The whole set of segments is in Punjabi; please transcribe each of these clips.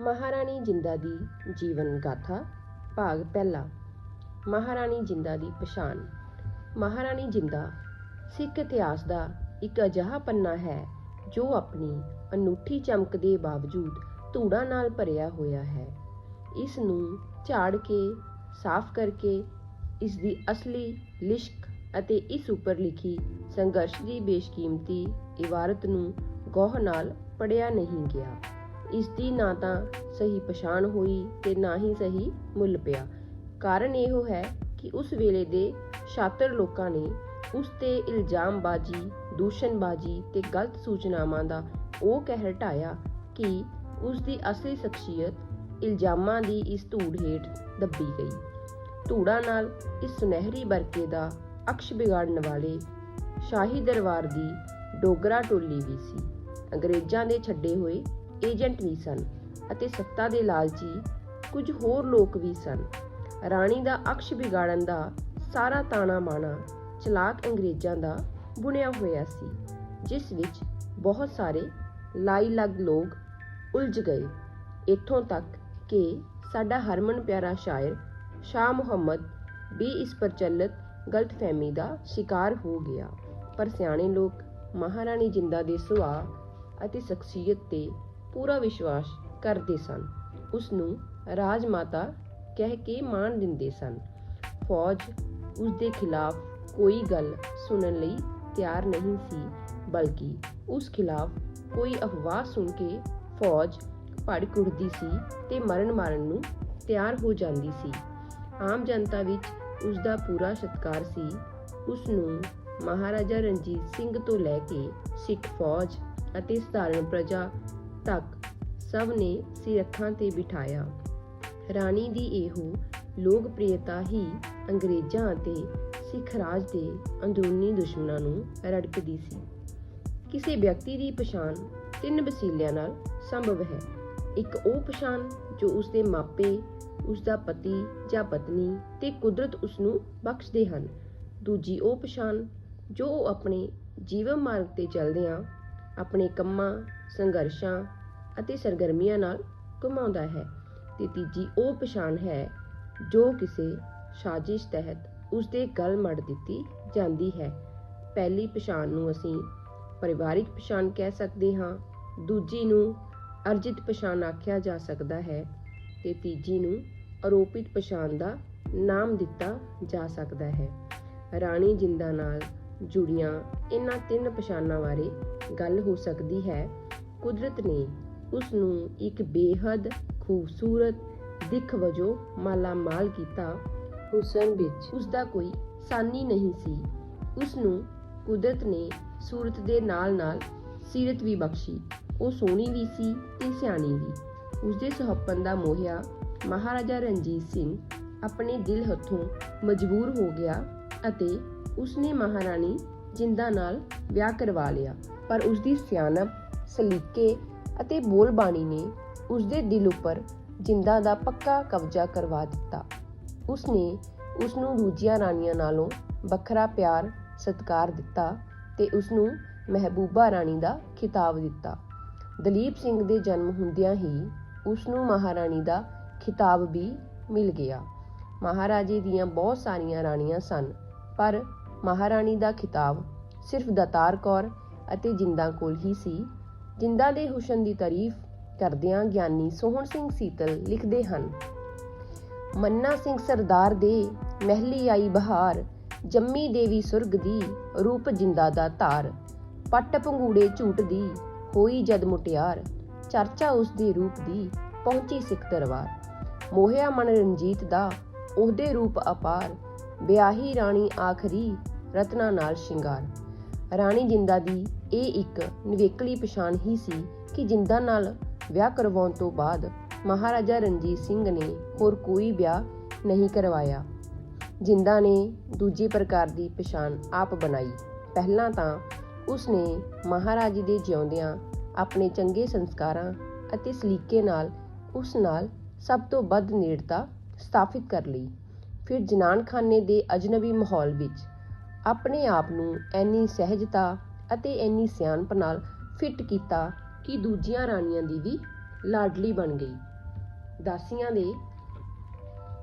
ਮਹਾਰਾਣੀ ਜਿੰਦਾ ਦੀ ਜੀਵਨ ਗਾਥਾ, ਭਾਗ ਪਹਿਲਾ। ਮਹਾਰਾਣੀ ਜਿੰਦਾ ਦੀ ਪਛਾਣ। ਮਹਾਰਾਣੀ ਜਿੰਦਾ ਸਿੱਖ ਇਤਿਹਾਸ ਦਾ ਇੱਕ ਅਜਿਹਾ ਪੰਨਾ ਹੈ, ਜੋ ਆਪਣੀ ਅਨੂਠੀ ਚਮਕ ਦੇ ਬਾਵਜੂਦ ਧੂੜਾਂ ਨਾਲ ਭਰਿਆ ਹੋਇਆ ਹੈ। ਇਸ ਨੂੰ ਝਾੜ ਕੇ, ਸਾਫ਼ ਕਰਕੇ, ਇਸ ਦੀ ਅਸਲੀ ਲਿਸ਼ਕ ਅਤੇ ਇਸ ਉੱਪਰ ਲਿਖੀ ਸੰਘਰਸ਼ ਦੀ ਬੇਸ਼ਕੀਮਤੀ ਇਬਾਰਤ ਨੂੰ ਗੌਹ ਨਾਲ ਪੜਿਆ ਨਹੀਂ ਗਿਆ। ਇਸ ਦੀ ਨਾ ਤਾਂ ਸਹੀ ਪਛਾਣ ਹੋਈ ਤੇ ਨਾ ਹੀ ਸਹੀ ਮੁੱਲ ਪਿਆ। ਕਾਰਨ ਇਹੋ ਹੈ ਕਿ ਉਸ ਵੇਲੇ ਦੇ ਸ਼ਾਤਰ ਲੋਕਾਂ ਨੇ ਉਸ ਤੇ ਇਲਜ਼ਾਮਬਾਜ਼ੀ, ਦੂਸ਼ਣਬਾਜ਼ੀ ਤੇ ਗਲਤ ਸੂਚਨਾਵਾਂ ਦਾ ਉਹ ਕਹਿਰ ਢਾਇਆ ਕਿ ਉਸ ਦੀ ਅਸਲੀ ਸ਼ਖਸੀਅਤ ਇਲਜ਼ਾਮਾਂ ਦੀ ਇਸ ਧੂੜ ਹੇਠ ਦੱਬੀ ਗਈ। ਧੂੜਾਂ ਨਾਲ ਇਸ ਸੁਨਹਿਰੀ ਵਰਕੇ ਦਾ ਅਕਸ਼ ਵਿਗਾੜਨ ਵਾਲੇ ਸ਼ਾਹੀ ਦਰਬਾਰ ਦੀ ਡੋਗਰਾ ਟੋਲੀ ਵੀ ਸੀ। ਅੰਗਰੇਜ਼ਾਂ ਦੇ ਛੱਡੇ ਹੋਏ ਏਜੰਟ ਵੀ ਸਨ ਅਤੇ ਸੱਤਾ ਦੇ ਲਾਲਚੀ ਕੁਝ ਹੋਰ ਲੋਕ ਵੀ ਸਨ। ਰਾਣੀ ਦਾ ਅਕਸ਼ ਵਿਗਾੜਨ ਦਾ ਸਾਰਾ ਤਾਣਾ ਮਾਣਾ ਚਲਾਕ ਅੰਗਰੇਜ਼ਾਂ ਦਾ ਬੁਣਿਆ ਹੋਇਆ ਸੀ, ਜਿਸ ਵਿੱਚ ਬਹੁਤ ਸਾਰੇ ਲਾਈ ਲੱਗ ਲੋਕ ਉਲਝ ਗਏ। ਇੱਥੋਂ ਤੱਕ ਕਿ ਸਾਡਾ ਹਰਮਨ ਪਿਆਰਾ ਸ਼ਾਇਰ ਸ਼ਾਹ ਮੁਹੰਮਦ ਵੀ ਇਸ ਪ੍ਰਚਲਿਤ ਗਲਤਫਹਿਮੀ ਦਾ ਸ਼ਿਕਾਰ ਹੋ ਗਿਆ। ਪਰ ਸਿਆਣੇ ਲੋਕ, ਮਹਾਰਾਣੀ ਜਿੰਦਾ ਦੇ ਸੁਭਾਅ ਅਤੇ ਸ਼ਖਸੀਅਤ ਤੇ ਪੂਰਾ ਵਿਸ਼ਵਾਸ ਕਰਦੇ ਸਨ। ਉਸ ਨੂੰ ਰਾਜ ਮਾਤਾ ਕਹਿ ਕੇ ਮਾਣ ਦਿੰਦੇ ਸਨ। ਫੌਜ ਉਸ ਦੇ ਖਿਲਾਫ ਕੋਈ ਗੱਲ ਸੁਣਨ ਲਈ ਤਿਆਰ ਨਹੀਂ ਸੀ, ਬਲਕਿ ਉਸ ਖਿਲਾਫ ਕੋਈ ਅਫਵਾਹ ਸੁਣ ਕੇ ਫੌਜ ਭੜ ਕੁੜਦੀ ਸੀ ਤੇ ਮਰਨ ਮਾਰਨ ਨੂੰ ਤਿਆਰ ਹੋ ਜਾਂਦੀ ਸੀ। ਆਮ ਜਨਤਾ ਵਿੱਚ ਉਸ ਦਾ ਪੂਰਾ ਸਤਿਕਾਰ ਸੀ। ਉਸ ਨੂੰ ਮਹਾਰਾਜਾ ਰਣਜੀਤ ਸਿੰਘ ਤੋਂ ਲੈ ਕੇ ਸਿੱਖ ਫੌਜ ਅਤੇ ਸਧਾਰਨ ਪ੍ਰਜਾ ਤੱਕ ਸਭ ਨੇ ਸਿਰ ਤੇ ਬਿਠਾਇਆ। ਰਾਣੀ ਦੀ ਇਹੋ ਲੋਕਪ੍ਰਿਯਤਾ ਹੀ ਅੰਗਰੇਜ਼ਾਂ ਅਤੇ ਸਿੱਖ ਰਾਜ ਦੇ ਅੰਦਰੂਨੀ ਦੁਸ਼ਮਣਾਂ ਨੂੰ ਰੜਕਦੀ ਸੀ। ਕਿਸੇ ਵਿਅਕਤੀ ਦੀ ਪਛਾਣ ਤਿੰਨ ਵਸੀਲਿਆਂ ਨਾਲ ਸੰਭਵ ਹੈ। ਇੱਕ ਉਹ ਪਛਾਣ ਜੋ ਉਸਦੇ ਮਾਪੇ, ਉਸਦਾ ਪਤੀ ਜਾਂ ਪਤਨੀ ਤੇ ਕੁਦਰਤ ਉਸ ਨੂੰ ਬਖਸ਼ਦੇ ਹਨ। ਦੂਜੀ ਉਹ ਪਛਾਣ ਜੋ ਉਹ ਆਪਣੇ ਜੀਵਨ ਮਾਰਗ ਤੇ ਚੱਲਦਿਆਂ ਆਪਣੇ ਕੰਮਾਂ ਸੰਘਰਸ਼ਾਂ ਅਤੇ ਸਰਗਰਮੀਆਂ ਨਾਲ ਕਮਾਉਂਦਾ ਹੈ ਤੇ ਤੀਜੀ ਉਹ ਪਛਾਣ ਹੈ ਜੋ ਕਿਸੇ ਸਾਜ਼ਿਸ਼ ਤਹਿਤ ਉਸ ਦੇ ਗਲ ਮੜ ਦਿੱਤੀ ਜਾਂਦੀ ਹੈ। ਪਹਿਲੀ ਪਛਾਣ ਨੂੰ ਅਸੀਂ ਪਰਿਵਾਰਿਕ ਪਛਾਣ ਕਹਿ ਸਕਦੇ ਹਾਂ, ਦੂਜੀ ਨੂੰ ਅਰਜਿਤ ਪਛਾਣ ਆਖਿਆ ਜਾ ਸਕਦਾ ਹੈ ਤੇ ਤੀਜੀ ਨੂੰ ਆਰੋਪਿਤ ਪਛਾਣ ਦਾ ਨਾਮ ਦਿੱਤਾ ਜਾ ਸਕਦਾ ਹੈ। ਰਾਣੀ ਜਿੰਦਾ ਨਾਲ ਜੁੜੀਆਂ ਇਹਨਾਂ ਤਿੰਨ ਪਛਾਣਾਂ ਬਾਰੇ ਗੱਲ ਹੋ ਸਕਦੀ ਹੈ ਕੁਦਰਤ ਨੇ ਉਸ ਨੂੰ ਇੱਕ ਬੇਹੱਦ ਖੂਬਸੂਰਤ ਦਿੱਖ ਵਜੋਂ ਮਾਲਾ ਕੀਤਾ। ਹੁਸਨ ਵਿੱਚ ਉਸ ਦਾ ਕੋਈ ਸਾਨੀ ਨਹੀਂ ਸੀ। ਉਸ ਨੂੰ ਕੁਦਰਤ ਨੇ ਸੂਰਤ ਦੇ ਨਾਲ-ਨਾਲ ਸੀਰਤ ਵੀ ਬਖਸ਼ੀ। ਉਹ ਸੋਹਣੀ ਵੀ ਸੀ ਤੇ ਸਿਆਣੀ ਵੀ। ਉਸ ਦੇ ਸੁਹੱਪਨ ਦਾ ਮੋਹਿਆ ਮਹਾਰਾਜਾ ਰਣਜੀਤ ਸਿੰਘ ਆਪਣੇ ਦਿਲ ਹੱਥੋਂ ਮਜਬੂਰ ਹੋ ਗਿਆ ਅਤੇ ਉਸਨੇ ਮਹਾਰਾਣੀ ਜਿੰਦਾ ਨਾਲ ਵਿਆਹ ਕਰਵਾ ਲਿਆ। ਪਰ ਉਸ ਦੀ ਸਿਆਣਪ ਸਲੀਕੇ ਅਤੇ ਬੋਲਬਾਣੀ ਨੇ ਉਸ ਦੇ ਦਿਲ ਉੱਪਰ ਜਿੰਦਾ ਦਾ ਪੱਕਾ ਕਬਜ਼ਾ ਕਰਵਾ ਦਿੱਤਾ। ਉਸਨੇ ਉਸ ਨੂੰ ਦੂਜੀਆਂ ਰਾਣੀਆਂ ਨਾਲੋਂ ਵੱਖਰਾ ਪਿਆਰ, ਸਤਿਕਾਰ ਦਿੱਤਾ ਤੇ ਉਸ ਨੂੰ ਮਹਿਬੂਬਾ ਰਾਣੀ ਦਾ ਖਿਤਾਬ ਦਿੱਤਾ। ਦਲੀਪ ਸਿੰਘ ਦੇ ਜਨਮ ਹੁੰਦਿਆਂ ਹੀ ਉਸ ਨੂੰ ਮਹਾਰਾਣੀ ਦਾ ਖਿਤਾਬ ਵੀ ਮਿਲ ਗਿਆ। ਮਹਾਰਾਜੇ ਦੀਆਂ ਬਹੁਤ ਸਾਰੀਆਂ ਰਾਣੀਆਂ ਸਨ, ਪਰ ਮਹਾਰਾਣੀ ਦਾ ਖਿਤਾਬ ਸਿਰਫ ਦਤਾਰ ਕੌਰ ਅਤੇ ਜਿੰਦਾ ਕੋਲ ਹੀ ਸੀ। ਜਿੰਦਾ ਦੇ ਹੁਸਨ ਦੀ ਤਾਰੀਫ ਕਰਦਿਆਂ ਗਿਆਨੀ ਸੋਹਣ ਸਿੰਘ ਸੀਤਲ ਲਿਖਦੇ ਹਨ, ਮੰਨਾ ਸਿੰਘ ਸਰਦਾਰ ਦੇ ਮਹਿਲੀ ਆਈ ਬਹਾਰ, ਜੰਮੀ ਦੇਵੀ ਸੁਰਗ ਦੀ ਰੂਪ ਜਿੰਦਾ ਦਾ ਧਾਰ, ਪੱਟ ਪੰਗੂੜੇ ਝੂਟਦੀ ਹੋਈ ਜਦ ਮੁਟਿਆਰ, ਚਰਚਾ ਉਸ ਦੇ ਰੂਪ ਦੀ ਪਹੁੰਚੀ ਸਿੱਖ ਦਰਬਾਰ, ਮੋਹਿਆ ਮਨ ਰਣਜੀਤ ਦਾ ਉਹਦੇ ਰੂਪ ਅਪਾਰ, ਵਿਆਹੀ ਰਾਣੀ ਆਖਰੀ ਰਤਨਾ ਨਾਲ ਸ਼ਿੰਗਾਰ। ਰਾਣੀ ਜਿੰਦਾ ਦੀ ਇਹ ਇੱਕ ਨਿਵੇਕਲੀ ਪਛਾਣ ਹੀ ਸੀ ਕਿ ਜਿੰਦਾ ਨਾਲ ਵਿਆਹ ਕਰਵਾਉਣ ਤੋਂ ਬਾਅਦ ਮਹਾਰਾਜਾ ਰਣਜੀਤ ਸਿੰਘ ਨੇ ਹੋਰ ਕੋਈ ਵਿਆਹ ਨਹੀਂ ਕਰਵਾਇਆ। ਜਿੰਦਾ ਨੇ ਦੂਜੀ ਪ੍ਰਕਾਰ ਦੀ ਪਛਾਣ ਆਪ ਬਣਾਈ। ਪਹਿਲਾਂ ਤਾਂ ਉਸਨੇ ਮਹਾਰਾਜੇ ਦੇ ਜਿਉਂਦਿਆਂ ਆਪਣੇ ਚੰਗੇ ਸੰਸਕਾਰਾਂ ਅਤੇ ਸਲੀਕੇ ਨਾਲ ਉਸ ਨਾਲ ਸਭ ਤੋਂ ਵੱਧ ਨੇੜਤਾ ਸਥਾਪਿਤ ਕਰ ਲਈ। ਫਿਰ ਜਨਾਨਖਾਨੇ ਦੇ ਅਜਨਬੀ ਮਾਹੌਲ ਵਿੱਚ ਆਪਣੇ ਆਪ ਨੂੰ ਐਨੀ ਸਹਿਜਤਾ ਅਤੇ ਐਨੀ ਸਿਆਣਪ ਨਾਲ ਫਿੱਟ ਕੀਤਾ ਕਿ ਦੂਜੀਆਂ ਰਾਣੀਆਂ ਦੀ ਵੀ ਲਾਡਲੀ ਬਣ ਗਈ। ਦਾਸੀਆਂ ਦੇ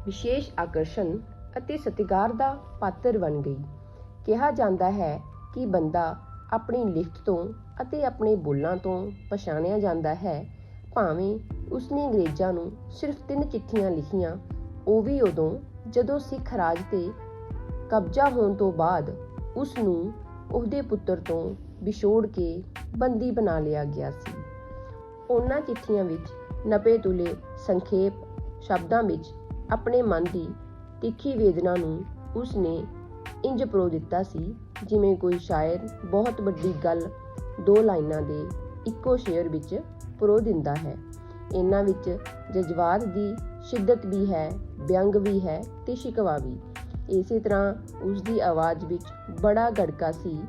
ਵਿਸ਼ੇਸ਼ ਆਕਰਸ਼ਣ ਅਤੇ ਸਤਿਕਾਰ ਦਾ ਪਾਤਰ ਬਣ ਗਈ। ਕਿਹਾ ਜਾਂਦਾ ਹੈ ਕਿ ਬੰਦਾ ਆਪਣੀ ਲਿਖਤ ਤੋਂ ਅਤੇ ਆਪਣੇ ਬੋਲਾਂ ਤੋਂ ਪਛਾਣਿਆ ਜਾਂਦਾ ਹੈ, ਭਾਵੇਂ ਉਸਨੇ ਅੰਗਰੇਜ਼ਾਂ ਨੂੰ ਸਿਰਫ ਤਿੰਨ ਚਿੱਠੀਆਂ ਲਿਖੀਆਂ, ਉਹ ਵੀ ਉਦੋਂ ਜਦੋਂ ਸਿੱਖ ਰਾਜ ਤੇ ਕਬਜ਼ਾ ਹੋਣ ਤੋਂ ਬਾਅਦ ਉਸ ਨੂੰ ਉਹਦੇ ਪੁੱਤਰ ਤੋਂ ਵਿਛੋੜ ਕੇ ਬੰਦੀ ਬਣਾ ਲਿਆ ਗਿਆ ਸੀ। ਉਹਨਾਂ ਚਿੱਠੀਆਂ ਵਿੱਚ ਨਪੇ ਤੁਲੇ ਸੰਖੇਪ ਸ਼ਬਦਾਂ ਵਿੱਚ ਆਪਣੇ ਮਨ ਦੀ ਤਿੱਖੀ ਵੇਦਨਾ ਨੂੰ ਉਸ ਨੇ ਇੰਜ ਪਰੋ ਦਿੱਤਾ ਸੀ, ਜਿਵੇਂ ਕੋਈ ਸ਼ਾਇਰ ਬਹੁਤ ਵੱਡੀ ਗੱਲ ਦੋ ਲਾਈਨਾਂ ਦੇ ਇੱਕੋ ਸ਼ੇਅਰ ਵਿੱਚ ਪਰੋ ਦਿੰਦਾ ਹੈ। ਇਹਨਾਂ ਵਿੱਚ ਜਜ਼ਬਾਤ ਦੀ ਸ਼ਿੱਦਤ ਵੀ ਹੈ, ਵਿਅੰਗ ਵੀ ਹੈ ਤੇ ਸ਼ਿਕਵਾ ਵੀ। ਇਸੇ ਤਰ੍ਹਾਂ ਉਸ ਦੀ ਆਵਾਜ਼ ਵਿੱਚ ਬੜਾ ਗੜਕਾ ਸੀ।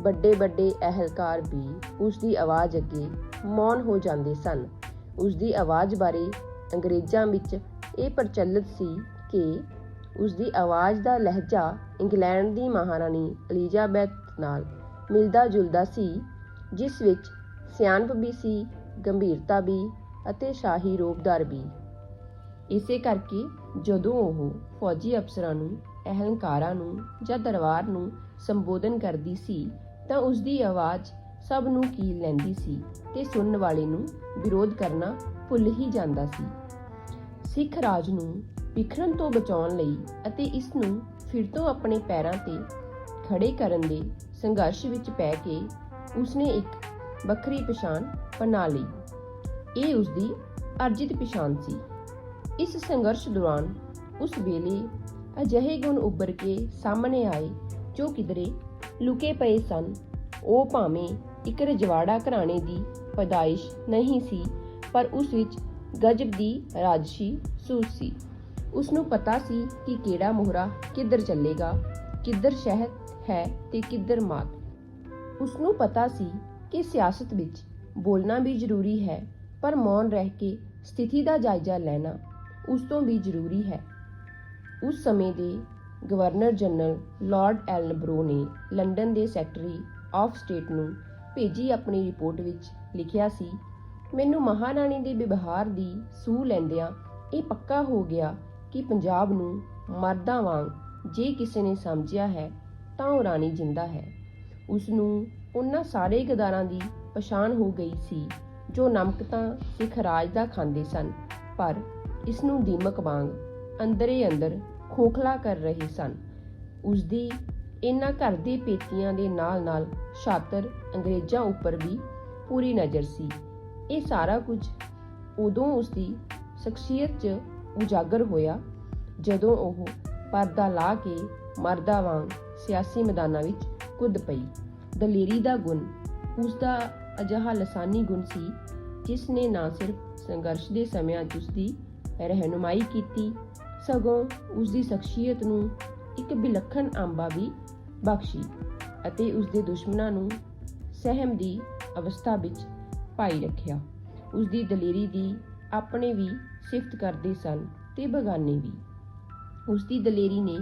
ਵੱਡੇ ਵੱਡੇ ਅਹਿਲਕਾਰ ਵੀ ਉਸ ਦੀ ਆਵਾਜ਼ ਅੱਗੇ ਮੌਨ ਹੋ ਜਾਂਦੇ ਸਨ। ਉਸ ਦੀ ਆਵਾਜ਼ ਬਾਰੇ ਅੰਗਰੇਜ਼ਾਂ ਵਿੱਚ ਇਹ ਪ੍ਰਚਲਿਤ ਸੀ ਕਿ ਉਸ ਦੀ ਆਵਾਜ਼ ਦਾ ਲਹਿਜਾ ਇੰਗਲੈਂਡ ਦੀ ਮਹਾਰਾਣੀ ਐਲਿਜ਼ਾਬੈਥ ਨਾਲ ਮਿਲਦਾ ਜੁਲਦਾ ਸੀ, ਜਿਸ ਵਿੱਚ ਸਿਆਣਪ ਵੀ ਸੀ, ਗੰਭੀਰਤਾ ਵੀ ਅਤੇ ਸ਼ਾਹੀ ਰੂਪਦਾਰ ਵੀ। ਇਸੇ ਕਰਕੇ ਜਦੋਂ ਉਹ ਫੌਜੀ ਅਫਸਰਾਂ ਨੂੰ ਅਹੰਕਾਰਾਂ ਨੂੰ ਜਾਂ ਦਰਬਾਰ ਨੂੰ ਸੰਬੋਧਨ ਕਰਦੀ ਸੀ, ਤਾਂ ਉਸ ਦੀ ਆਵਾਜ਼ ਸਭ ਨੂੰ ਕੀਲ ਲੈਂਦੀ ਸੀ ਤੇ ਸੁਣਨ ਵਾਲੇ ਨੂੰ ਵਿਰੋਧ ਕਰਨਾ ਭੁੱਲ ਹੀ ਜਾਂਦਾ ਸੀ। ਸਿੱਖ ਰਾਜ ਨੂੰ ਵਿਖਰਨ ਤੋਂ ਬਚਾਉਣ ਲਈ ਅਤੇ ਇਸ ਨੂੰ ਫਿਰ ਤੋਂ ਆਪਣੇ ਪੈਰਾਂ ਤੇ ਖੜੇ ਕਰਨ ਦੇ ਸੰਘਰਸ਼ ਵਿੱਚ ਪੈ ਕੇ ਉਸਨੇ ਇੱਕ ਵੱਖਰੀ ਪਛਾਣ ਬਣਾ ਲਈ। ਇਹ ਉਸ ਦੀ ਅਰਜਿਤ ਪਛਾਣ ਸੀ। ਇਸ ਸੰਘਰਸ਼ ਦੌਰਾਨ ਉਸ ਵੇਲੇ ਅਜਿਹੇ ਗੁਣ ਉੱਭਰ ਕੇ ਸਾਹਮਣੇ ਆਏ, ਜੋ ਕਿਧਰੇ ਲੁਕੇ ਪਏ ਸਨ। ਉਹ ਭਾਵੇਂ ਇੱਕ ਰਜਵਾੜਾ ਘਰਾਣੇ ਦੀ ਪੈਦਾਇਸ਼ ਨਹੀਂ ਸੀ, ਪਰ ਉਸ ਵਿੱਚ ਗਜਬ ਦੀ ਰਾਜਸੀ ਸੂਝ ਸੀ। ਉਸ ਨੂੰ ਪਤਾ ਸੀ ਕਿ ਕਿਹੜਾ ਮੋਹਰਾ ਕਿੱਧਰ ਚੱਲੇਗਾ, ਕਿੱਧਰ ਸ਼ਹਿਦ ਹੈ ਤੇ ਕਿੱਧਰ ਮਾਤ ਉਸ ਨੂੰ ਪਤਾ ਸੀ ਕਿ ਸਿਆਸਤ ਵਿੱਚ ਬੋਲਣਾ ਵੀ ਜ਼ਰੂਰੀ ਹੈ, ਪਰ ਮੌਨ ਰਹਿ ਕੇ ਸਥਿਤੀ ਦਾ ਜਾਇਜ਼ਾ ਲੈਣਾ ਉਸ ਤੋਂ ਵੀ ਜ਼ਰੂਰੀ ਹੈ। ਉਸ ਸਮੇਂ ਦੇ ਗਵਰਨਰ ਜਨਰਲ ਲਾਰਡ ਐਲਨਬਰੋ ਨੇ ਲੰਡਨ ਦੇ ਸੈਕਟਰੀ ਆਫ ਸਟੇਟ ਨੂੰ ਭੇਜੀ ਆਪਣੀ ਰਿਪੋਰਟ ਵਿੱਚ ਲਿਖਿਆ ਸੀ, ਮੈਨੂੰ ਮਹਾਰਾਣੀ ਦੇ ਵਿਵਹਾਰ ਦੀ ਸੂਹ ਲੈਂਦਿਆਂ ਇਹ ਪੱਕਾ ਹੋ ਗਿਆ ਕਿ ਪੰਜਾਬ ਨੂੰ ਮਰਦਾਂ ਵਾਂਗ ਜੇ ਕਿਸੇ ਨੇ ਸਮਝਿਆ ਹੈ ਤਾਂ ਉਹ ਰਾਣੀ ਜਿੰਦਾ ਹੈ। ਉਸ ਨੂੰ ਉਹਨਾਂ ਸਾਰੇ ਗਦਾਰਾਂ ਦੀ ਪਛਾਣ ਹੋ ਗਈ ਸੀ, ਜੋ ਨਮਕ ਤਾਂ ਸਿੱਖ ਰਾਜ ਦਾ ਖਾਂਦੇ ਸਨ, ਪਰ ਇਸ ਨੂੰ ਦੀਮਕ ਵਾਂਗ ਅੰਦਰੇ ਅੰਦਰ ਖੋਖਲਾ ਕਰ ਰਹੇ ਸਨ। ਉਸ ਦੀ ਇਹਨਾਂ ਘਰ ਦੇ ਪੇਤੀਆਂ ਦੇ ਨਾਲ-ਨਾਲ ਛਾਤਰ ਅੰਗਰੇਜ਼ਾਂ ਉੱਪਰ ਵੀ ਪੂਰੀ ਨਜ਼ਰ ਸੀ। ਇਹ ਸਾਰਾ ਕੁਝ ਉਦੋਂ ਉਸ ਦੀ ਸ਼ਖਸੀਅਤ 'ਚ ਉਜਾਗਰ ਹੋਇਆ ਜਦੋਂ ਉਹ ਪਰਦਾ ਲਾ ਕੇ ਮਰਦਾ ਵਾਂਗ ਸਿਆਸੀ ਮੈਦਾਨਾਂ ਵਿੱਚ ਕੁੱਦ ਪਈ। ਦਲੇਰੀ ਦਾ ਗੁਣ ਉਸ ਦਾ ਅਜਿਹਾ ਲਸਾਨੀ ਗੁਣ ਸੀ ਜਿਸ ਨੇ ਨਾ ਸਿਰਫ ਸੰਘਰਸ਼ ਦੇ ਸਮਿਆਂ 'ਚ ਉਸ ਦੀ ਰਹਿਨੁਮਾਈ ਕੀਤੀ ਸਗੋਂ ਉਸ ਦੀ ਸ਼ਖਸੀਅਤ ਨੂੰ ਇੱਕ ਵਿਲੱਖਣ ਆਂਬਾ ਵੀ ਬਖਸ਼ੀ ਅਤੇ ਉਸ ਦੇ ਦੁਸ਼ਮਣਾਂ ਨੂੰ ਸਹਿਮ ਦੀ ਅਵਸਥਾ ਵਿੱਚ ਪਾਈ ਰੱਖਿਆ। ਉਸ ਦੀ ਦਲੇਰੀ ਦੀ ਆਪਣੇ ਵੀ ਸਿਫਤ ਕਰਦੇ ਸਨ ਤੇ ਬਗਾਨੇ ਵੀ। ਉਸ ਦੀ ਦਲੇਰੀ ਨੇ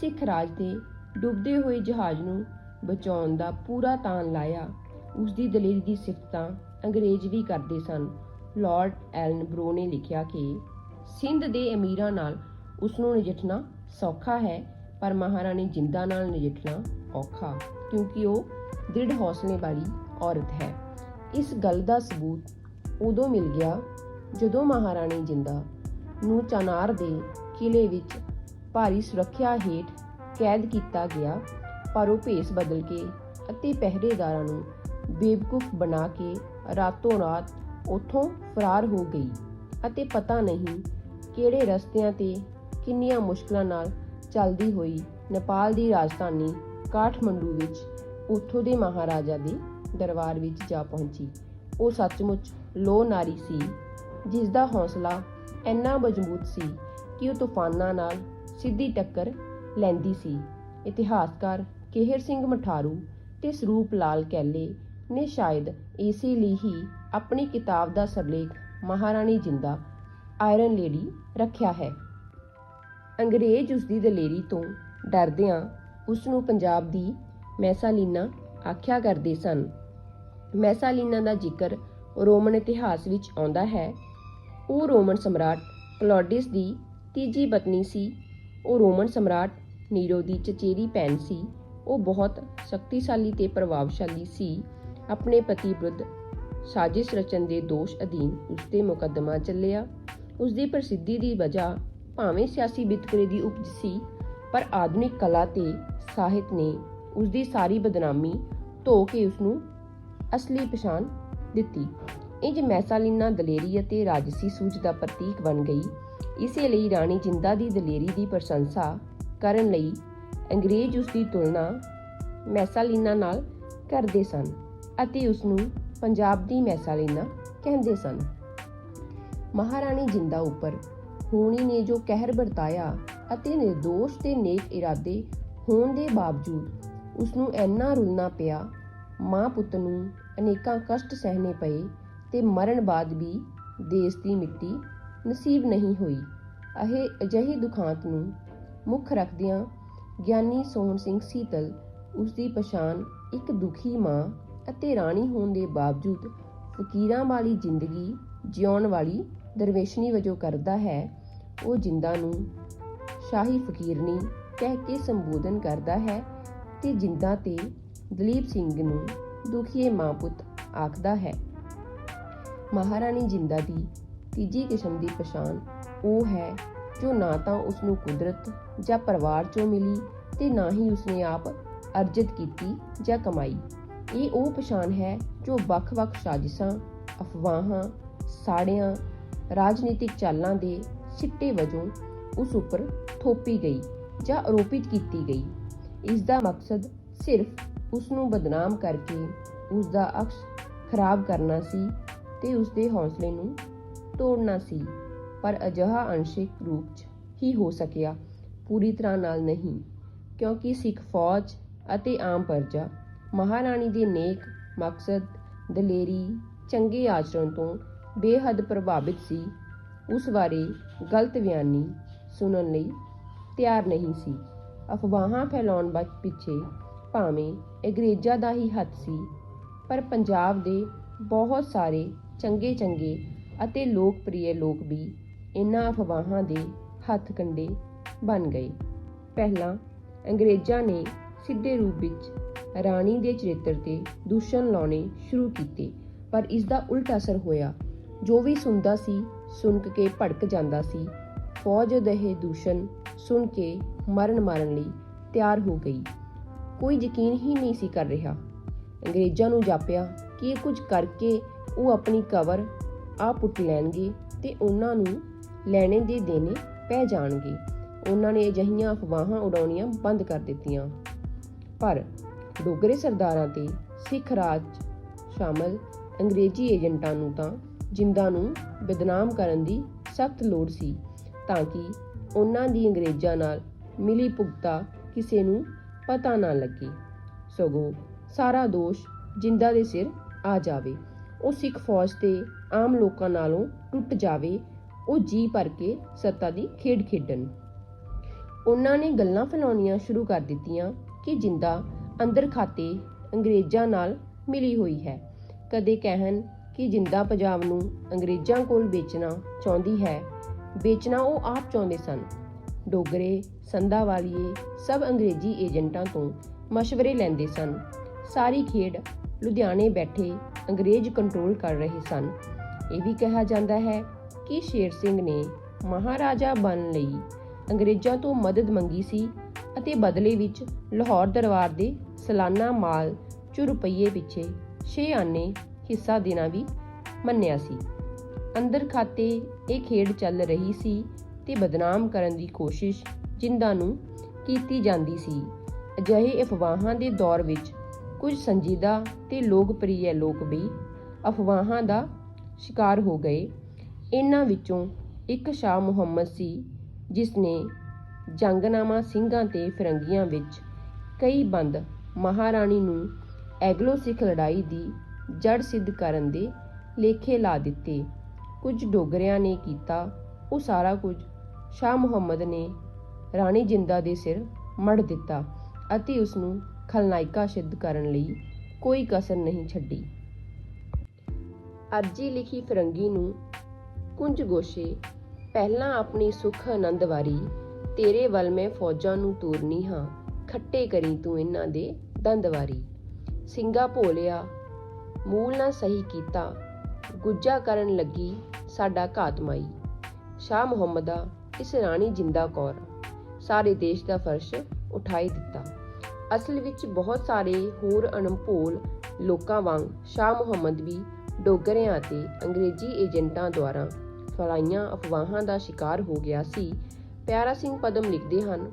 ਸਿੱਖ ਰਾਜ ਦੇ ਡੁੱਬਦੇ ਹੋਏ ਜਹਾਜ਼ ਨੂੰ ਬਚਾਉਣ ਦਾ ਪੂਰਾ ਤਾਨ ਲਾਇਆ। ਉਸ ਦੀ ਦਲੇਰੀ ਦੀ ਸਿਫਤਾਂ ਅੰਗਰੇਜ਼ ਵੀ ਕਰਦੇ ਸਨ। ਲਾਰਡ ਐਲਨ ਬਰੋ ਨੇ ਲਿਖਿਆ ਕਿ, ਸਿੰਧ ਦੇ ਅਮੀਰਾਂ ਨਾਲ ਉਸ ਨੂੰ ਨਜਿੱਠਣਾ ਸੌਖਾ ਹੈ, ਪਰ ਮਹਾਰਾਣੀ ਜਿੰਦਾ ਨਾਲ ਨਜਿੱਠਣਾ ਔਖਾ, ਕਿਉਂਕਿ ਉਹ ਦ੍ਰਿੜ ਹੌਸਲੇ ਵਾਲੀ ਔਰਤ ਹੈ। ਇਸ ਗੱਲ ਦਾ ਸਬੂਤ ਉਦੋਂ ਮਿਲ ਗਿਆ ਜਦੋਂ ਮਹਾਰਾਣੀ ਜਿੰਦਾ ਨੂੰ ਚਨਾਰ ਦੇ ਕਿਲੇ ਵਿੱਚ ਭਾਰੀ ਸੁਰੱਖਿਆ ਹੇਠ ਕੈਦ ਕੀਤਾ ਗਿਆ, ਪਰ ਉਹ ਭੇਸ ਬਦਲ ਕੇ ਅਤੇ ਪਹਿਰੇਦਾਰਾਂ ਨੂੰ ਬੇਵਕੂਫ ਬਣਾ ਕੇ ਰਾਤੋਂ ਰਾਤ ਉੱਥੋਂ ਫਰਾਰ ਹੋ ਗਈ ਅਤੇ ਪਤਾ ਨਹੀਂ ਕਿਹੜੇ ਰਸਤਿਆਂ ਤੇ ਕਿੰਨੀਆਂ ਮੁਸ਼ਕਲਾਂ ਨਾਲ ਚੱਲਦੀ ਹੋਈ ਨੇਪਾਲ ਦੀ ਰਾਜਧਾਨੀ ਕਾਠਮੰਡੂ ਵਿੱਚ ਉੱਥੋਂ ਦੇ ਮਹਾਰਾਜਾ ਦੇ ਦਰਬਾਰ ਵਿੱਚ ਜਾ ਪਹੁੰਚੀ। ਉਹ ਸੱਚਮੁੱਚ ਲੋ ਨਾਰੀ ਸੀ ਜਿਸ ਦਾ ਹੌਸਲਾ ਇੰਨਾ ਮਜ਼ਬੂਤ ਸੀ ਕਿ ਉਹ ਤੂਫਾਨਾਂ ਨਾਲ ਸਿੱਧੀ ਟੱਕਰ ਲੈਂਦੀ ਸੀ। ਇਤਿਹਾਸਕਾਰ ਕੇਹਰ ਸਿੰਘ ਮਠਾਰੂ ਤੇ ਸਰੂਪ ਲਾਲ ਕੈਲੇ ਨੇ ਸ਼ਾਇਦ ਇਸੇ ਲਈ ਹੀ ਆਪਣੀ ਕਿਤਾਬ ਦਾ ਸਰਲੇਖ ਮਹਾਰਾਣੀ ਜਿੰਦਾ ਆਇਰਨ ਲੇਡੀ ਰੱਖਿਆ ਹੈ। ਅੰਗਰੇਜ਼ ਉਸ ਦੀ ਦਲੇਰੀ ਤੋਂ ਡਰਦਿਆਂ ਉਸ ਨੂੰ ਪੰਜਾਬ ਦੀ ਮੈਸਾਲੀਨਾ ਆਖਿਆ ਕਰਦੇ ਸਨ। ਮੈਸਾਲੀਨਾ ਦਾ ਜ਼ਿਕਰ ਰੋਮਨ ਇਤਿਹਾਸ ਵਿੱਚ ਆਉਂਦਾ ਹੈ। ਉਹ ਰੋਮਨ ਸਮਰਾਟ ਕਲੌਡਿਸ ਦੀ ਤੀਜੀ ਪਤਨੀ ਸੀ। ਉਹ ਰੋਮਨ ਸਮਰਾਟ ਨੀਰੋ ਦੀ ਚਚੇਰੀ ਭੈਣ ਸੀ। ਉਹ ਬਹੁਤ ਸ਼ਕਤੀਸ਼ਾਲੀ ਤੇ ਪ੍ਰਭਾਵਸ਼ਾਲੀ ਸੀ। ਆਪਣੇ ਪਤੀ ਵਿਰੁੱਧ ਸਾਜ਼ਿਸ਼ ਰਚਨ ਦੇ ਦੋਸ਼ ਅਧੀਨ ਉਸ ਤੇ ਮੁਕੱਦਮਾ ਚੱਲਿਆ। ਉਸ ਦੀ ਪ੍ਰਸਿੱਧੀ ਦੀ ਵਜ੍ਹਾ ਭਾਵੇਂ ਸਿਆਸੀ ਵਿਤਕਰੇ ਦੀ ਉਪਜ ਸੀ, ਪਰ ਆਧੁਨਿਕ ਕਲਾ ਤੇ ਸਾਹਿਤ ਨੇ ਉਸ ਦੀ ਸਾਰੀ ਬਦਨਾਮੀ ਧੋ ਕੇ ਉਸ ਨੂੰ ਅਸਲੀ ਪਛਾਣ ਦਿੱਤੀ। ਇੰਜ ਮੈਸਾਲੀਨਾ ਦਲੇਰੀ ਅਤੇ ਰਾਜਸੀ ਸੂਝ ਦਾ ਪ੍ਰਤੀਕ ਬਣ ਗਈ। ਇਸੇ ਲਈ ਰਾਣੀ ਜਿੰਦਾ ਦੀ ਦਲੇਰੀ ਦੀ ਪ੍ਰਸ਼ੰਸਾ ਕਰਨ ਲਈ ਅੰਗਰੇਜ਼ ਉਸ ਦੀ ਤੁਲਨਾ ਮੈਸਾਲੀਨਾ ਨਾਲ ਕਰਦੇ ਸਨ ਅਤੇ ਉਸ ਨੂੰ ਪੰਜਾਬ ਦੀ ਮੈਸਾਲੀਨਾ ਕਹਿੰਦੇ ਸਨ। ਮਹਾਰਾਣੀ ਜਿੰਦਾ ਉੱਪਰ ਹੋਣੀ ਨੇ ਜੋ ਕਹਿਰ ਵਰਤਾਇਆ ਅਤੇ ਨਿਰਦੋਸ਼ ਤੇ ਨੇਕ ਇਰਾਦੇ ਹੋਣ ਦੇ ਬਾਵਜੂਦ ਉਸ ਨੂੰ ਇੰਨਾ ਰੁਲਣਾ ਪਿਆ, ਮਾਂ ਪੁੱਤ ਨੂੰ ਅਨੇਕਾਂ ਕਸ਼ਟ ਸਹਿਣੇ ਪਏ ਤੇ ਮਰਨ ਬਾਅਦ ਵੀ ਦੇਸ਼ ਦੀ ਮਿੱਟੀ ਨਸੀਬ ਨਹੀਂ ਹੋਈ। ਇਹ ਅਜਿਹੀ ਦੁਖਾਂਤ ਨੂੰ ਮੁੱਖ ਰੱਖਦਿਆਂ ਗਿਆਨੀ ਸੋਹਣ ਸਿੰਘ ਸੀਤਲ ਉਸ ਦੀ ਪਛਾਣ ਇੱਕ ਦੁਖੀ ਮਾਂ ਅਤੇ ਰਾਣੀ ਹੋਣ ਦੇ ਬਾਵਜੂਦ ਫਕੀਰਾਂ ਵਾਲੀ ਜ਼ਿੰਦਗੀ ਜਿਉਣ ਵਾਲੀ ਦਰਵੇਸ਼ਨੀ ਵਜੋਂ ਕਰਦਾ ਹੈ, ਉਹ ਜਿੰਦਾ ਨੂੰ ਸ਼ਾਹੀ ਫਕੀਰਨੀ ਕਹਿ ਕੇ ਸੰਬੋਧਨ ਕਰਦਾ ਹੈ ਤੇ ਜਿੰਦਾ ਤੇ ਦਲੀਪ ਸਿੰਘ ਨੂੰ ਦੁਖੀਏ ਮਾਂ ਪੁੱਤ ਆਖਦਾ ਹੈ। ਮਹਾਰਾਣੀ ਜਿੰਦਾ ਦੀ ਤੀਜੀ ਕਿਸਮ ਦੀ ਪਛਾਣ ਉਹ ਹੈ, ਜੋ ਨਾ ਤਾਂ ਉਸ ਨੂੰ ਕੁਦਰਤ ਜਾਂ ਪਰਿਵਾਰ ਚੋਂ ਮਿਲੀ ਤੇ ਨਾ ਹੀ ਉਸਨੇ ਆਪ ਅਰਜਿਤ ਕੀਤੀ ਜਾਂ ਕਮਾਈ। ਇਹ ਉਹ ਪਛਾਣ ਹੈ, ਜੋ ਵੱਖ-ਵੱਖ ਸਾਜ਼ਿਸ਼ਾਂ, ਅਫਵਾਹਾਂ, ਸਾੜਿਆਂ ਰਾਜਨੀਤਿਕ ਚਾਲਾਂ ਦੇ ਸਿੱਟੇ ਵਜੋਂ ਉਸ ਉੱਪਰ ਥੋਪੀ ਗਈ ਜਾਂ ਆਰੋਪਿਤ ਕੀਤੀ ਗਈ। ਇਸ ਦਾ ਮਕਸਦ ਸਿਰਫ ਉਸ ਨੂੰ ਬਦਨਾਮ ਕਰਕੇ ਉਸ ਦਾ ਅਕਸ ਖਰਾਬ ਕਰਨਾ ਸੀ ਤੇ ਉਸ ਦੇ ਹੌਸਲੇ ਨੂੰ ਤੋੜਨਾ ਸੀ, ਪਰ ਅਜਿਹਾ ਅੰਸ਼ਿਕ ਰੂਪ 'ਚ ਹੀ ਹੋ ਸਕਿਆ। ਪੂਰੀ ਤਰ੍ਹਾਂ ਨਾਲ ਨਹੀਂ, ਕਿਉਂਕਿ ਸਿੱਖ ਫੌਜ ਅਤੇ ਆਮ ਪਰਜਾ ਮਹਾਰਾਣੀ ਦੇ ਨੇਕ ਮਕਸਦ, ਦਲੇਰੀ, ਚੰਗੇ ਆਚਰਣ ਤੋਂ ਬੇਹੱਦ ਪ੍ਰਭਾਵਿਤ ਸੀ। ਉਸ ਬਾਰੇ ਗਲਤ ਬਿਆਨੀ ਸੁਣਨ ਲਈ ਤਿਆਰ ਨਹੀਂ ਸੀ। ਅਫਵਾਹਾਂ ਫੈਲਾਉਣ ਬਚ ਪਿੱਛੇ ਭਾਵੇਂ ਅੰਗਰੇਜ਼ਾਂ ਦਾ ਹੀ ਹੱਥ ਸੀ, ਪਰ ਪੰਜਾਬ ਦੇ ਬਹੁਤ ਸਾਰੇ ਚੰਗੇ ਚੰਗੇ ਅਤੇ ਲੋਕਪ੍ਰਿਯ ਲੋਕ ਵੀ ਇਨ੍ਹਾਂ ਅਫਵਾਹਾਂ ਦੇ ਹੱਥ ਕੰਡੇ ਬਣ ਗਏ। ਪਹਿਲਾਂ ਅੰਗਰੇਜ਼ਾਂ ਨੇ ਸਿੱਧੇ ਰੂਪ ਵਿੱਚ ਰਾਣੀ ਦੇ ਚਰਿੱਤਰ ਤੇ ਦੂਸ਼ਣ ਲਾਉਣੇ ਸ਼ੁਰੂ ਕੀਤੇ, ਪਰ ਇਸ ਦਾ ਉਲਟ ਅਸਰ ਹੋਇਆ। ਜੋ ਵੀ ਸੁਣਦਾ ਸੀ, ਸੁਣ ਕੇ ਭੜਕ ਜਾਂਦਾ ਸੀ। ਫੌਜ ਦੇ ਦੂਸ਼ਣ ਸੁਣ ਕੇ ਮਰਨ ਮਾਰਨ ਲਈ ਤਿਆਰ ਹੋ ਗਈ। ਕੋਈ ਯਕੀਨ ਹੀ ਨਹੀਂ ਸੀ ਕਰ ਰਿਹਾ। ਅੰਗਰੇਜ਼ਾਂ ਨੂੰ ਜਾਪਿਆ ਕਿ ਇਹ ਕੁਝ ਕਰਕੇ ਉਹ ਆਪਣੀ ਕਵਰ ਆ ਪੁੱਟ ਲੈਣਗੇ ਤੇ ਉਹਨਾਂ ਨੂੰ ਲੈਣੇ ਦੇ ਦੇਣੇ ਪੈ ਜਾਣਗੇ। ਉਹਨਾਂ ਨੇ ਅਜਿਹੀਆਂ ਅਫਵਾਹਾਂ ਉਡਾਉਣੀਆਂ ਬੰਦ ਕਰ ਦਿੱਤੀਆਂ। ਪਰ ਡੋਗਰੇ ਸਰਦਾਰਾਂ ਤੇ ਸਿੱਖ ਰਾਜ ਸ਼ਾਮਲ ਅੰਗਰੇਜ਼ੀ ਏਜੰਟਾਂ ਨੂੰ ਤਾਂ ਜਿੰਦਾ ਨੂੰ ਬਦਨਾਮ ਕਰਨ ਦੀ ਸਖਤ ਲੋੜ ਸੀ, ਤਾਂ ਕਿ ਉਹਨਾਂ ਦੀ ਅੰਗਰੇਜ਼ਾਂ ਨਾਲ ਮਿਲੀ ਭੁਗਤਾ ਕਿਸੇ ਨੂੰ ਪਤਾ ਨਾ ਲੱਗੇ। ਸਗੋਂ ਸਾਰਾ ਦੋਸ਼ ਜਿੰਦਾ ਦੇ ਸਿਰ ਆ ਜਾਵੇ। ਉਹ ਸਿੱਖ ਫੌਜ ਤੇ ਆਮ ਲੋਕਾਂ ਨਾਲੋਂ ਟੁੱਟ ਜਾਵੇ, ਉਹ ਜੀ ਭਰ ਕੇ ਸੱਤਾ ਦੀ ਖੇਡ ਖੇਡਣ। ਉਹਨਾਂ ਨੇ ਗੱਲਾਂ ਫੈਲਾਉਣੀਆਂ ਸ਼ੁਰੂ ਕਰ ਦਿੱਤੀਆਂ ਕਿ ਜਿੰਦਾ ਅੰਦਰ ਖਾਤੇ ਅੰਗਰੇਜ਼ਾਂ ਨਾਲ ਮਿਲੀ ਹੋਈ ਹੈ। ਕਦੇ ਕਹਿਣ ਕਿ ਜਿੰਦਾ ਪੰਜਾਬ ਨੂੰ ਅੰਗਰੇਜ਼ਾਂ ਕੋਲ ਵੇਚਣਾ ਚਾਹੁੰਦੀ ਹੈ, ਵੇਚਣਾ ਉਹ ਆਪ ਚਾਹੁੰਦੇ ਸਨ। ਡੋਗਰੇ ਸੰਧਾ ਵਾਲੀਏ ਸਭ ਅੰਗਰੇਜ਼ੀ ਏਜੰਟਾਂ ਤੋਂ مشਵਰੇ ਲੈਂਦੇ ਸਨ। ਸਾਰੀ ਖੇਡ ਲੁਧਿਆਣੇ ਬੈਠੇ ਅੰਗਰੇਜ਼ ਕੰਟਰੋਲ ਕਰ ਰਹੇ ਸਨ। ਇਹ ਵੀ ਕਿਹਾ ਜਾਂਦਾ ਹੈ ਕਿ ਸ਼ੇਰ ਸਿੰਘ ਨੇ ਮਹਾਰਾਜਾ ਬਣਨ ਲਈ ਅੰਗਰੇਜ਼ਾਂ ਤੋਂ ਮਦਦ ਮੰਗੀ ਸੀ ਅਤੇ ਬਦਲੇ ਵਿੱਚ ਲਾਹੌਰ ਦਰਬਾਰ ਦੇ ਸਾਲਾਨਾ ਮਾਲ 'ਚ ਰੁਪਈਏ ਪਿੱਛੇ 6 ਆਨੇ ਹਿੱਸਾ ਦੇਣਾ ਵੀ ਮੰਨਿਆ ਸੀ। ਅੰਦਰ ਖਾਤੇ ਇਹ ਖੇਡ ਚੱਲ ਰਹੀ ਸੀ ਤੇ ਬਦਨਾਮ ਕਰਨ ਦੀ ਕੋਸ਼ਿਸ਼ ਜਿੰਦਾ ਨੂੰ ਕੀਤੀ ਜਾਂਦੀ ਸੀ। ਅਜਿਹੇ ਅਫਵਾਹਾਂ ਦੇ ਦੌਰ ਵਿੱਚ ਕੁਝ ਸੰਜੀਦਾ ਤੇ ਲੋਕਪ੍ਰਿਯ ਲੋਕ ਵੀ ਅਫਵਾਹਾਂ ਦਾ ਸ਼ਿਕਾਰ ਹੋ ਗਏ। ਇਹਨਾਂ ਵਿੱਚੋਂ ਇੱਕ ਸ਼ਾਹ ਮੁਹੰਮਦ ਸੀ ਜਿਸ ਨੇ ਜੰਗਨਾਮਾ ਸਿੰਘਾਂ ਤੇ ਫਿਰੰਗੀਆਂ ਵਿੱਚ ਕਈ ਬੰਦ ਮਹਾਰਾਣੀ ਨੂੰ ਐਗਲੋ ਸਿੱਖ ਲੜਾਈ ਦੀ ਜੜ ਸਿੱਧ ਕਰਨ ਦੇ ਲੇਖੇ ਲਾ ਦਿੱਤੇ। ਕੁਝ ਡੋਗਰਿਆਂ ਨੇ ਕੀਤਾ, ਉਹ ਸਾਰਾ ਕੁਝ ਸ਼ਾਹ ਮੁਹੰਮਦ ਨੇ ਰਾਣੀ ਜਿੰਦਾ ਦੇ ਸਿਰ ਮੜ ਦਿੱਤਾ ਅਤੇ ਉਸ ਨੂੰ ਖਲਨਾਇਕਾ ਸਿੱਧ ਕਰਨ ਲਈ ਕੋਈ ਕਸਰ ਨਹੀਂ ਛੱਡੀ। ਅਰਜੀ ਲਿਖੀ ਫਿਰੰਗੀ ਨੂੰ ਕੁੰਜ ਗੋਸ਼ੇ, ਪਹਿਲਾਂ ਆਪਣੀ ਸੁਖ ਆਨੰਦ ਵਾਰੀ, ਤੇਰੇ ਵੱਲ ਮੈਂ ਫੌਜਾਂ ਨੂੰ ਤੋਰਨੀ ਹਾਂ, ਖੱਟੇ ਕਰੀ ਤੂੰ ਇਹਨਾਂ ਦੇ ਦੰਦਵਾਰੀ ਸਿੰਘਾ ਭੋਲਿਆ ਮੂਲ ਨਾ ਸਹੀ ਕੀਤਾ। ਗੁੱਜਾ ਕਰਨ ਲੱਗੀ ਸਾਡਾ ਘਾਤਮਾਈ ਸ਼ਾਹ ਮੁਹੰਮਦਾ ਇਸ ਰਾਣੀ ਜਿੰਦਾ ਕੌਰ। ਸਾਰੇ ਦੇਸ਼ ਦਾ ਫਰਸ਼ ਉਠਾਈ ਦਿੱਤਾ। ਅਸਲ ਵਿੱਚ ਬਹੁਤ ਸਾਰੇ ਹੋਰ ਅਣਭੋਲ ਲੋਕਾਂ ਵਾਂਗ ਸ਼ਾਹ ਮੁਹੰਮਦ ਵੀ ਡੋਗਰਿਆਂ ਅਤੇ ਅੰਗਰੇਜ਼ੀ ਏਜੰਟਾਂ ਦੁਆਰਾ ਫਲਾਈਆਂ ਅਫਵਾਹਾਂ ਦਾ ਸ਼ਿਕਾਰ ਹੋ ਗਿਆ ਸੀ। ਪਿਆਰਾ ਸਿੰਘ ਪਦਮ ਲਿਖਦੇ ਹਨ,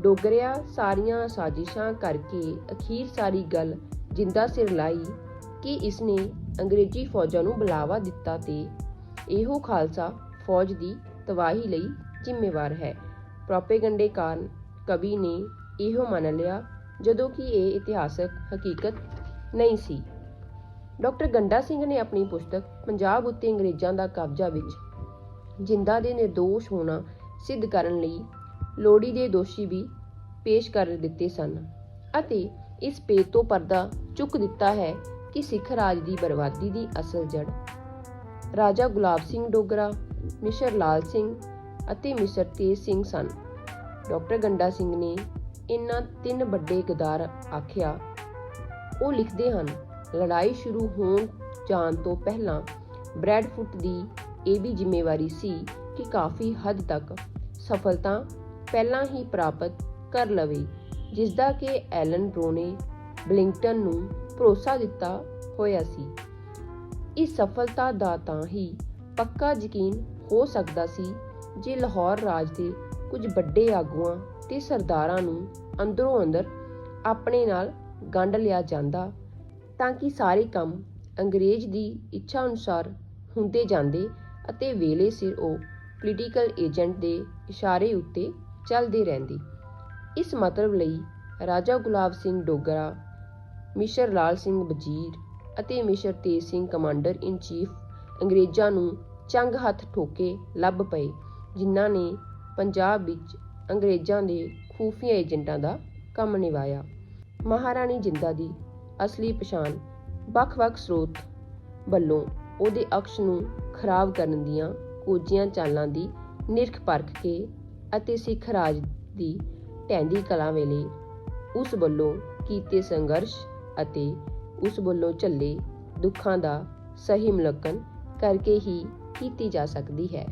ਡੋਗਰਿਆ ਸਾਰੀਆਂ ਸਾਜ਼ਿਸ਼ਾਂ ਕਰਕੇ ਅਖੀਰ ਸਾਰੀ ਗੱਲ ਜਿੰਦਾ ਸਿਰ ਲਾਈ ਕਿ ਇਸਨੇ ਅੰਗਰੇਜ਼ੀ ਫੌਜਾਂ ਨੂੰ ਬੁਲਾਵਾ ਦਿੱਤਾ ਤੇ ਇਹੋ ਖਾਲਸਾ ਫੌਜ ਦੀ ਤਬਾਹੀ ਲਈ ਜ਼ਿੰਮੇਵਾਰ ਹੈ। ਪ੍ਰੋਪੇਗੰਡੇ ਕਾਰਨ ਕਵੀ ਨੇ ਇਹੋ ਮੰਨ ਲਿਆ, ਜਦੋਂ ਕਿ ਇਹ ਇਤਿਹਾਸਕ ਹਕੀਕਤ ਨਹੀਂ ਸੀ। ਡਾਕਟਰ ਗੰਡਾ ਸਿੰਘ ਨੇ ਆਪਣੀ ਪੁਸਤਕ ਪੰਜਾਬ ਉੱਤੇ ਅੰਗਰੇਜ਼ਾਂ ਦਾ ਕਬਜ਼ਾ ਵਿੱਚ ਜਿੰਦਾ ਦੇ ਨਿਰਦੋਸ਼ ਹੋਣਾ ਸਿੱਧ ਕਰਨ ਲਈ ਲੋੜੀ ਦੇ ਦੋਸ਼ੀ ਵੀ ਪੇਸ਼ ਕਰ ਦਿੱਤੇ ਸਨ ਅਤੇ ਇਸ ਪੇਜ ਤੋਂ ਪਰਦਾ ਚੁੱਕ ਦਿੱਤਾ ਹੈ ਕਿ ਸਿੱਖ ਰਾਜ ਦੀ ਬਰਬਾਦੀ ਦੀ ਅਸਲ ਜੜ ਰਾਜਾ ਗੁਲਾਬ ਸਿੰਘ ਡੋਗਰਾ ਮਿਸਰ ਲਾਲ ਸਿੰਘ ਅਤੇ ਮਿਸਰ ਤੇਜ ਸਿੰਘ ਸਨ। ਡਾਕਟਰ ਗੰਡਾ ਸਿੰਘ ਨੇ ਇਹਨਾਂ ਤਿੰਨ ਵੱਡੇ ਗਦਾਰ ਆਖਿਆ, ਉਹ ਲਿਖਦੇ ਹਨ, ਲੜਾਈ ਸ਼ੁਰੂ ਹੋਣ ਜਾਣ ਤੋਂ ਪਹਿਲਾਂ ਬ੍ਰੈਡਫੁੱਟ ਦੀ ਇਹ ਵੀ ਜ਼ਿੰਮੇਵਾਰੀ ਸੀ ਕਿ ਕਾਫੀ ਹੱਦ ਤੱਕ ਸਫਲਤਾ ਪਹਿਲਾਂ ਹੀ ਪ੍ਰਾਪਤ ਕਰ ਲਵੇ ਜਿਸ ਦਾ ਕਿ ਐਲਨ ਬਰੋ ਨੇ ਬਲਿੰਗਟਨ ਨੂੰ ਭਰੋਸਾ ਦਿੱਤਾ ਹੋਇਆ ਸੀ। ਇਸ ਸਫਲਤਾ ਦਾ ਤਾਂ ਹੀ ਪੱਕਾ ਯਕੀਨ ਹੋ ਸਕਦਾ ਸੀ ਜੇ ਲਾਹੌਰ ਰਾਜ ਦੇ ਕੁਝ ਵੱਡੇ ਆਗੂਆਂ ਤੇ ਸਰਦਾਰਾਂ ਨੂੰ ਅੰਦਰੋਂ ਅੰਦਰ ਆਪਣੇ ਨਾਲ ਗੰਢ ਲਿਆ ਜਾਂਦਾ ਤਾਂ ਕਿ ਸਾਰੇ ਕੰਮ ਅੰਗਰੇਜ਼ ਦੀ ਇੱਛਾ ਅਨੁਸਾਰ ਹੁੰਦੇ ਜਾਂਦੇ ਅਤੇ ਵੇਲੇ ਸਿਰ ਉਹ ਪੋਲੀਟੀਕਲ ਏਜੰਟ ਦੇ ਇਸ਼ਾਰੇ ਉੱਤੇ ਚੱਲਦੇ ਰਹਿੰਦੇ। ਇਸ ਮਤਲਬ ਲਈ ਰਾਜਾ ਗੁਲਾਬ ਸਿੰਘ ਡੋਗਰਾ ਮਿਸ਼ਰ ਲਾਲ ਸਿੰਘ ਵਜ਼ੀਰ ਅਤੇ ਮਿਸ਼ਰ ਤੇਜ ਸਿੰਘ ਕਮਾਂਡਰ ਇਨ ਚੀਫ ਅੰਗਰੇਜ਼ਾਂ ਨੂੰ ਚੰਗ ਹੱਥ ਠੋਕੇ ਲੱਭ ਪਏ, ਜਿਨ੍ਹਾਂ ਨੇ ਪੰਜਾਬ ਵਿੱਚ ਅੰਗਰੇਜ਼ਾਂ ਦੇ ਖੂਫੀਆ ਏਜੰਟਾਂ ਦਾ ਕੰਮ ਨਿਭਾਇਆ। ਮਹਾਰਾਣੀ ਜਿੰਦਾ ਦੀ ਅਸਲੀ ਪਛਾਣ ਵੱਖ-ਵੱਖ ਸਰੋਤ ਵੱਲੋਂ ਉਹਦੇ ਅਕਸ਼ ਨੂੰ ਖਰਾਬ ਕਰਨ ਦੀਆਂ ਕੋਝੀਆਂ ਚਾਲਾਂ ਦੀ ਨਿਰਖ ਪਰਖ ਕੇ ਅਤੇ ਸਿੱਖ ਰਾਜ ਦੀ ਟੈਂਦੀ ਕਲਾ ਵੇਲੇ ਉਸ ਵੱਲੋਂ ਕੀਤੇ ਸੰਘਰਸ਼ ਅਤੇ ਉਸ ਵੱਲੋਂ ਝੱਲੇ ਦੁੱਖਾਂ ਦਾ ਸਹੀ ਮੁਲਾਂਕਣ ਕਰਕੇ ਹੀ ਕੀਤੀ ਜਾ ਸਕਦੀ ਹੈ।